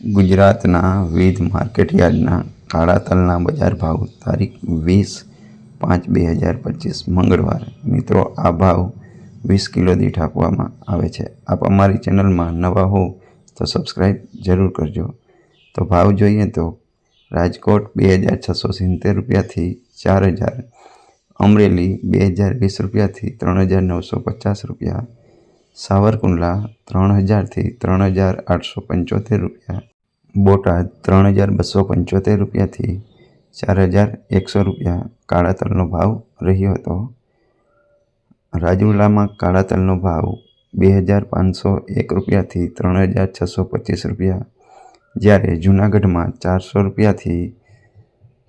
ગુજરાતના વિવિધ માર્કેટયાર્ડના કાળા તલના બજાર ભાવ તારીખ વીસ પાંચ બે હજાર પચીસ મંગળવાર. મિત્રો, આ ભાવ વીસ કિલો દીઠ આપવામાં આવે છે. આપ અમારી ચેનલમાં નવા હો તો સબસ્ક્રાઈબ જરૂર કરજો. તો ભાવ જોઈએ તો રાજકોટ બે હજાર છસો સિત્તેર રૂપિયાથી ચાર હજાર, અમરેલી બે હજાર વીસ રૂપિયાથી ત્રણ હજાર નવસો પચાસ રૂપિયા સાવરકુંડલા ત્રણ હજારથી ત્રણ હજાર આઠસો પંચોતેર રૂપિયા. બોટાદ ત્રણ હજાર બસો પંચોતેર રૂપિયાથી ચાર હજાર એકસો રૂપિયા કાળા તલનો ભાવ રહ્યો હતો. રાજુલામાં કાળા તલનો ભાવ બે હજાર પાંચસો એક રૂપિયાથી ત્રણ હજાર છસો પચીસ રૂપિયા. જ્યારે જૂનાગઢમાં ચારસો રૂપિયાથી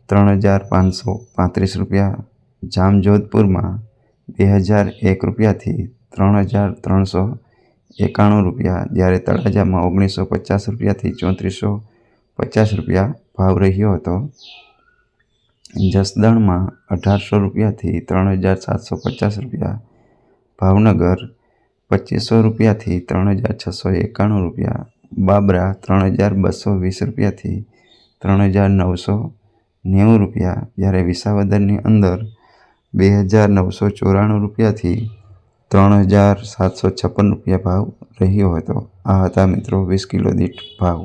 ત્રણ હજાર પાંચસો પાંત્રીસ રૂપિયા. જામજોધપુરમાં બે હજાર એક રૂપિયાથી ત્રણ હજાર ત્રણસો એકાણું રૂપિયા. જ્યારે તળાજામાં ઓગણીસો પચાસ રૂપિયાથી ચોત્રીસો પચાસ રૂપિયા ભાવ રહ્યો હતો. જસદણમાં અઢારસો રૂપિયાથી ત્રણ હજાર સાતસો પચાસ રૂપિયા. ભાવનગર પચીસો રૂપિયાથી ત્રણ હજાર છસો એકાણું રૂપિયા. બાબરા ત્રણ હજાર બસો વીસ રૂપિયાથી ત્રણ હજાર નવસો નેવું રૂપિયા. જ્યારે વિસાવદરની અંદર બે હજાર નવસો ચોરાણું રૂપિયાથી ત્રણ હજાર સાતસો છપ્પન રૂપિયા ભાવ રહ્યો હતો. આ હતા મિત્રો વીસ કિલો દીઠ ભાવ.